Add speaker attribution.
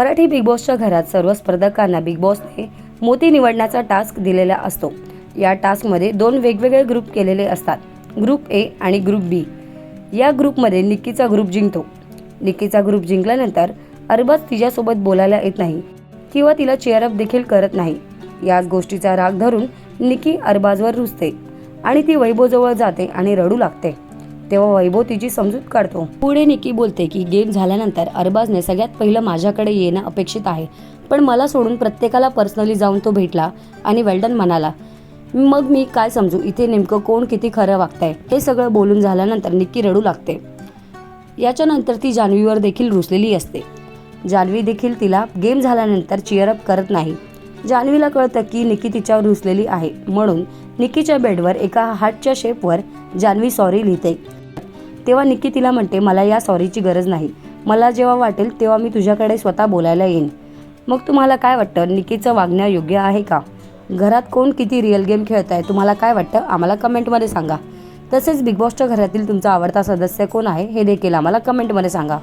Speaker 1: Marathi big बॉसच्या घरात सर्व स्पर्धकांना बिग बॉसने मोती निवडण्याचा टास्क दिलेला असतो. या टास्कमध्ये दोन वेगवेगळे ग्रुप केलेले असतात. ग्रुप ए आणि ग्रुप बी. या ग्रुपमध्ये निक्कीचा ग्रुप जिंकतो. निक्कीचा ग्रुप जिंकल्यानंतर अरबाज तिच्यासोबत बोलायला येत नाही किंवा तिला चेअरअप देखील करत नाही. याच गोष्टीचा राग धरून निकी अरबाजवर रुजते आणि ती वैभवजवळ जाते आणि रडू लागते. तेव्हा वैभव तिची समजूत काढतो. पुढे निकी बोलते की गेम झाल्यानंतर अरबाजने सगळ्यात पहिलं माझ्याकडे येणं अपेक्षित आहे. पण मला सोडून प्रत्येकाला पर्सनली जाऊन तो भेटला आणि वेल्डन म्हणाला मग मी काय समजू? इथे नेमकं कोण किती खरं वागतंय? हे सगळं बोलून झाल्यानंतर निक्की रडू लागते. याच्यानंतर ती जान्हवीवर देखील रुसलेली असते. जान्हवी देखील तिला गेम झाल्यानंतर चिअरअप करत नाही. जान्हवीला कळतं की निकी तिच्यावर रुसलेली आहे. म्हणून निकीच्या बेडवर एका हार्टच्या शेपवर जान्हवी सॉरी लिहिते. तेव्हा निक्की तिला म्हणते मला या सॉरीची गरज नाही. मला जेव्हा वाटेल तेव्हा मी तुझ्याकडे स्वतः बोलायला येईन. मग तुम्हाला काय वाटतं? निकीचं वागणं योग्य आहे का? घरात कोण किती रिअल गेम खेळत आहे तुम्हाला काय वाटतं? आम्हाला कमेंटमध्ये सांगा. तसेच बिग बॉसच्या घरातील तुमचा आवडता सदस्य कोण आहे? हे देखील आम्हाला कमेंटमध्ये सांगा.